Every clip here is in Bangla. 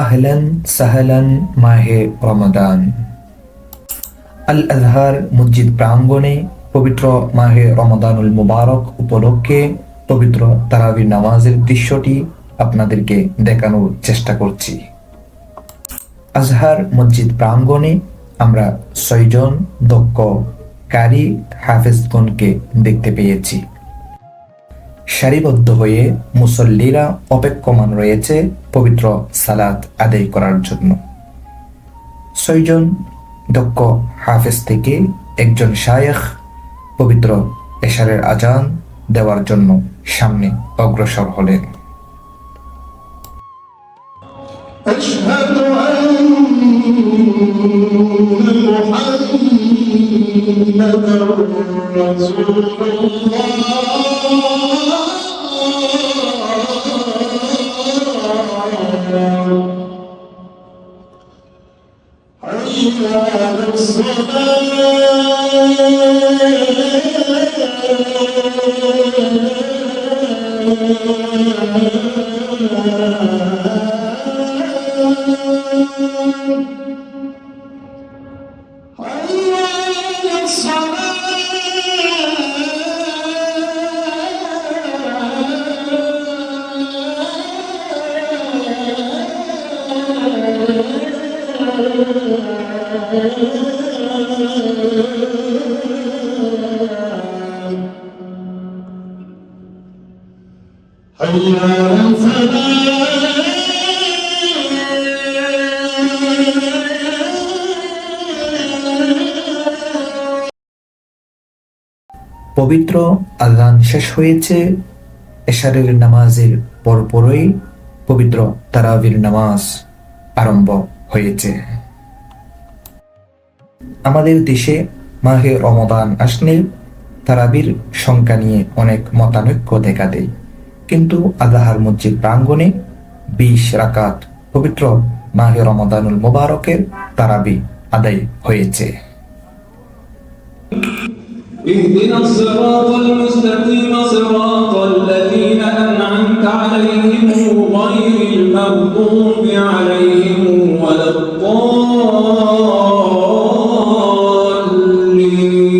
আহলান সাহলান মাহে রমাদান আল আজহার মসজিদ প্রাঙ্গণে পবিত্র মাহে রমাদানুল মুবারক উপলক্ষে পবিত্র তারাবি নামাজের দৃশ্যটি আপনাদেরকে দেখানোর চেষ্টা করছি। আজহার মসজিদ প্রাঙ্গণে আমরা ছয়জন দক্ষ কারি হাফেজগণকে দেখতে পেয়েছি। সারিবদ্ধ হয়ে মুসল্লিরা অপেক্ষমান রয়েছে পবিত্র সালাত আদায় করার জন্য ছয়জন দক্ষ হাফেজ থেকে একজন শায়েখ পবিত্র এশারের আজান দেওয়ার জন্য সামনে অগ্রসর হলেন أشهد أن محمدا رسول الله Hayır, sana পবিত্র আজান শেষ হয়েছে এশারের নামাজের পরপরই পবিত্র তারাবির নামাজ আরম্ভ হয়েছে। আমাদের দেশে মাহে রমদান আসলে তারাবির সংখ্যা নিয়ে অনেক মতানৈক্য দেখা দেয় কিন্তু আজাহার মসজিদ প্রাঙ্গণে বিশ রাকাত পবিত্র মাহে রমদানুল মোবারকের তারাবি আদায় হয়েছে اهدنا الصراط المستقيم صراط الذين أنعمت عليهم غير المغضوب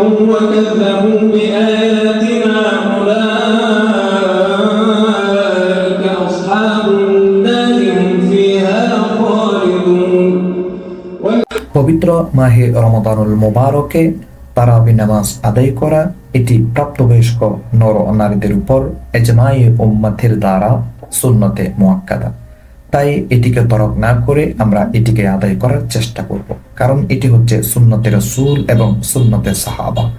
كفروا وكذبوا بآياتنا أولئك أصحاب النار هم فيها خالدون পবিত্র মাহে রমদানুল মোবারকে তারাবি নামাজ আদায় করা এটি প্রাপ্তবয়স্ক নর ও নারীদের উপর এজমাই উম্মাথের দ্বারা সুন্নতে মুয়াক্কাদা তাই এটিকে তরক না করে আমরা এটিকে আদায় করার চেষ্টা করব। কারণ এটি হচ্ছে সুন্নতের সুর এবং সুন্নতের সাহাবা।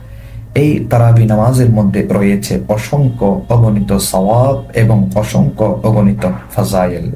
এই তারাবি নামাজের মধ্যে রয়েছে অসংখ্য অগণিত সওয়াব এবং অসংখ্য অগণিত ফাজাইল।